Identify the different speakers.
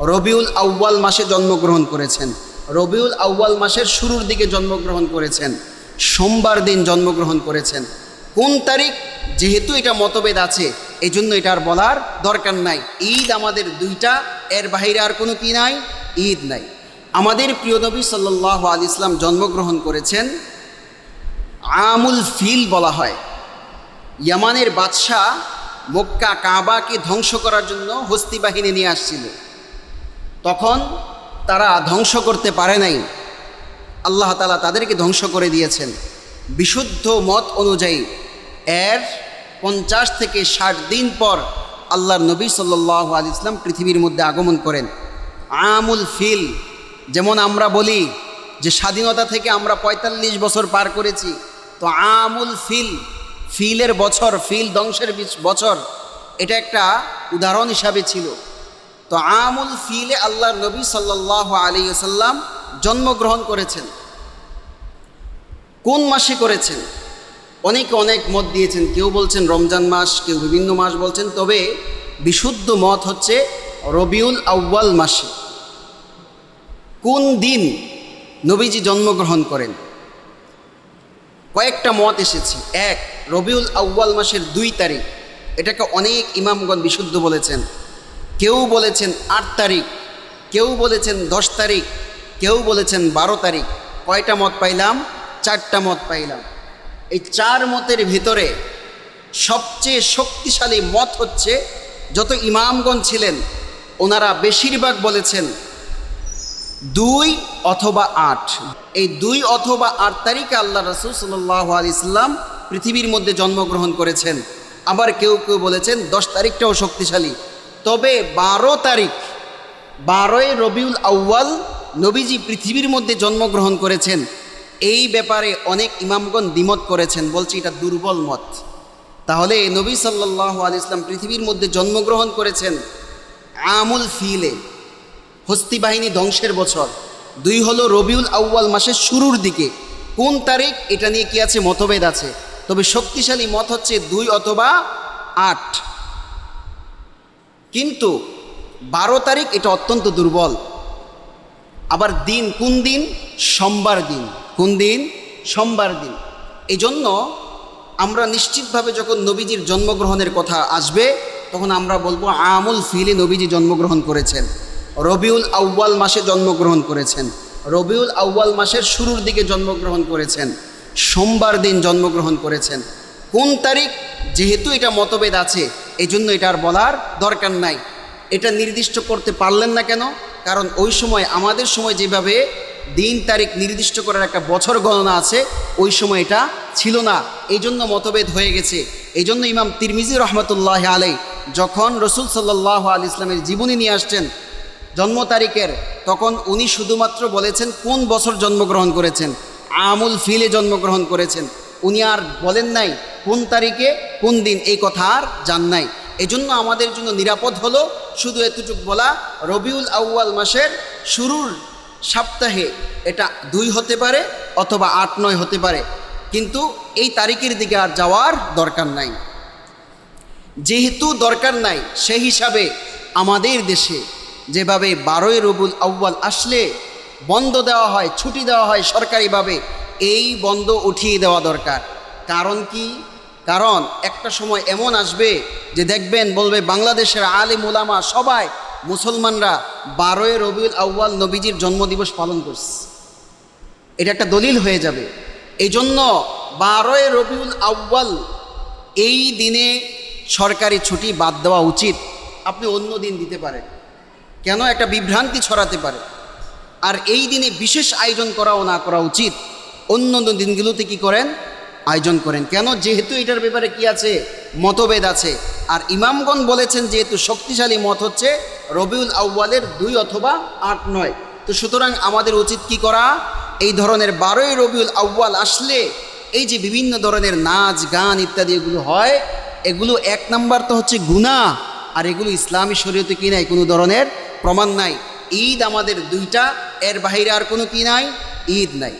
Speaker 1: রবিউল আউ্বাল মাসে জন্মগ্রহণ করেছেন। রবিউল আউ্বাল মাসের শুরুর দিকে জন্মগ্রহণ করেছেন। সোমবার দিন জন্মগ্রহণ করেছেন। কোন তারিখ? যেহেতু এটা মতভেদ আছে এই জন্য এটা বলার দরকার নাই। ঈদ আমাদের দুইটা, এর বাহিরে আর কোনো কি নাই? ঈদ নাই। আমাদের প্রিয় নবী সাল্লাহ আল ইসলাম জন্মগ্রহণ করেছেন আমুল ফিল বলা হয়। ইয়ামানের বাদশাহ মক্কা কাবাকে ধ্বংস করার জন্য হস্তি বাহিনী নিয়ে আসছিল। তখন তারা ধ্বংস করতে পারে নাই। আল্লাহ তালা তাদেরকে ধ্বংস করে দিয়েছেন। বিশুদ্ধ মত অনুযায়ী এর পঞ্চাশ থেকে ষাট দিন পর আল্লাহর নবী সাল্লাহ আল ইসলাম পৃথিবীর মধ্যে আগমন করেন। আমুল ফিল, যেমন আমরা বলি যে স্বাধীনতা থেকে আমরা ৪৫ বছর পার করেছি। তো আমুল ফিল, ফিলের বছর, ফিল ধ্বংসের বছর, এটা একটা উদাহরণ হিসাবে ছিল। তো আমুল ফিলে আল্লাহর নবী সাল্লাহ আলী সাল্লাম জন্মগ্রহণ করেছেন। কোন মাসে করেছেন? অনেকে অনেক মত দিয়েছেন, কেউ বলছেন রমজান মাস, কেউ বিভিন্ন মাস বলছেন, তবে বিশুদ্ধ মত হচ্ছে রবিউল আউ্বাল মাসে। কোন দিন নবীজি জন্মগ্রহণ করেন? কয়েকটা মত এসেছে। এক, রবিউল আউ্বাল মাসের দুই তারিখ। এটাকে অনেক ইমামগণ বিশুদ্ধ বলেছেন। কেউ বলেছেন আট তারিখ, কেউ বলেছেন দশ তারিখ, কেউ বলেছেন বারো তারিখ। কয়টা মত পাইলাম? চারটা মত পাইলাম। এই চার মতের ভিতরে সবচেয়ে শক্তিশালী মত হচ্ছে, যত ইমামগণ ছিলেন, ওনারা বেশিরভাগ বলেছেন দুই অথবা আট। এই দুই অথবা আট তারিখে আল্লাহ রসুল সাল্লাহ ইসলাম পৃথিবীর মধ্যে জন্মগ্রহণ করেছেন। আবার কেউ কেউ বলেছেন দশ তারিখটাও শক্তিশালী। তবে বারো তারিখ, বারোই রবিউল আউ্য়াল নবীজি পৃথিবীর মধ্যে জন্মগ্রহণ করেছেন। এই ব্যাপারে অনেক ইমামগণ দ্বিমত করেছেন, বলছি এটা দুর্বল মত। তাহলে নবী সাল্লাহ আল ইসলাম পৃথিবীর মধ্যে জন্মগ্রহণ করেছেন আমুল ফিলে, হস্তি বাহিনী ধ্বংসের বছর। দুই হলো রবিউল আউ্য়াল মাসের শুরুর দিকে। কোন তারিখ, এটা নিয়ে কি আছে, মতভেদ আছে। তবে শক্তিশালী মত হচ্ছে দুই অথবা আট। কিন্তু বারো তারিখ এটা অত্যন্ত দুর্বল। আবার দিন কোন দিন? সোমবার দিন। কোন দিন? সোমবার দিন। এই জন্য আমরা নিশ্চিতভাবে যখন নবীজির জন্মগ্রহণের কথা আসবে, তখন আমরা বলব, আমুল ফিলে নবীজি জন্মগ্রহণ করেছেন। রবিউল আউ্বাল মাসে জন্মগ্রহণ করেছেন। রবিউল আউ্বাল মাসের শুরুর দিকে জন্মগ্রহণ করেছেন। সোমবার দিন জন্মগ্রহণ করেছেন। কোন তারিখ? যেহেতু এটা মতভেদ আছে এই জন্য এটা আর বলার দরকার নাই। এটা নির্দিষ্ট করতে পারলেন না কেন? কারণ ওই সময়, আমাদের সময় যেভাবে দিন তারিখ নির্দিষ্ট করার একটা বছর গণনা আছে, ওই সময় এটা ছিল না। এই জন্য মতভেদ হয়ে গেছে। এই জন্য ইমাম তিরমিজি রহমতুল্লাহ আলাই যখন রসুল সাল্লাহ আল ইসলামের জীবনী নিয়ে আসছেন জন্ম তারিখের, তখন উনি শুধুমাত্র বলেছেন কোন বছর জন্মগ্রহণ করেছেন। আমুল ফিলে জন্মগ্রহণ করেছেন। উনি আর বলেন নাই কোন তারিখে, কোন দিন, এই কথা আর জান নাই। এজন্য আমাদের জন্য নিরাপদ হলো শুধু এতটুকু বলা, রবিউল আউ্য়াল মাসের শুরুর সপ্তাহে এটা দুই হতে পারে অথবা আট, নয় হতে পারে। কিন্তু এই তারিখের দিকে আর যাওয়ার দরকার নাই। যেহেতু দরকার নাই, সেই হিসাবে আমাদের দেশে যেভাবে বারোই রবুল আউ্বাল আসলে বন্ধ দেওয়া হয়, ছুটি দেওয়া হয় সরকারিভাবে, এই বন্ধ উঠিয়ে দেওয়া দরকার। কারণ কি? কারণ একটা সময় এমন আসবে যে দেখবেন বলবে বাংলাদেশের আলিম উলামা সবাই মুসলমানরা বারোই রবিউল আউ্বাল নবীজির জন্মদিবস পালন করছে। এটা একটা দলিল হয়ে যাবে। এই জন্য বারোই রবিউল আউ্বাল এই দিনে সরকারি ছুটি বাদ দেওয়া উচিত। আপনি অন্য দিন দিতে পারেন। কেন? একটা বিভ্রান্তি ছড়াতে পারে। আর এই দিনে বিশেষ আয়োজন করাও না করা উচিত। অন্য অন্য দিনগুলোতে কি করেন? আয়োজন করেন। কেন? যেহেতু এটার ব্যাপারে কি আছে? মতভেদ আছে। আর ইমামগণ বলেছেন যেহেতু শক্তিশালী মত হচ্ছে, রবিউল আউ্বালের দুই অথবা আট নয়। তো সুতরাং আমাদের উচিত কি করা? এই ধরনের বারোই রবিউল আউ্বাল আসলে এই যে বিভিন্ন ধরনের নাচ, গান ইত্যাদি এগুলো হয়, এগুলো এক নাম্বার তো হচ্ছে গুণা আর এগুলো ইসলামী শরীয়তে কি নাই? কোনো ধরনের প্রমাণ নাই। ঈদ আমাদের দুইটা, এর বাহিরে আর কোনো কি নাই? ঈদ নাই।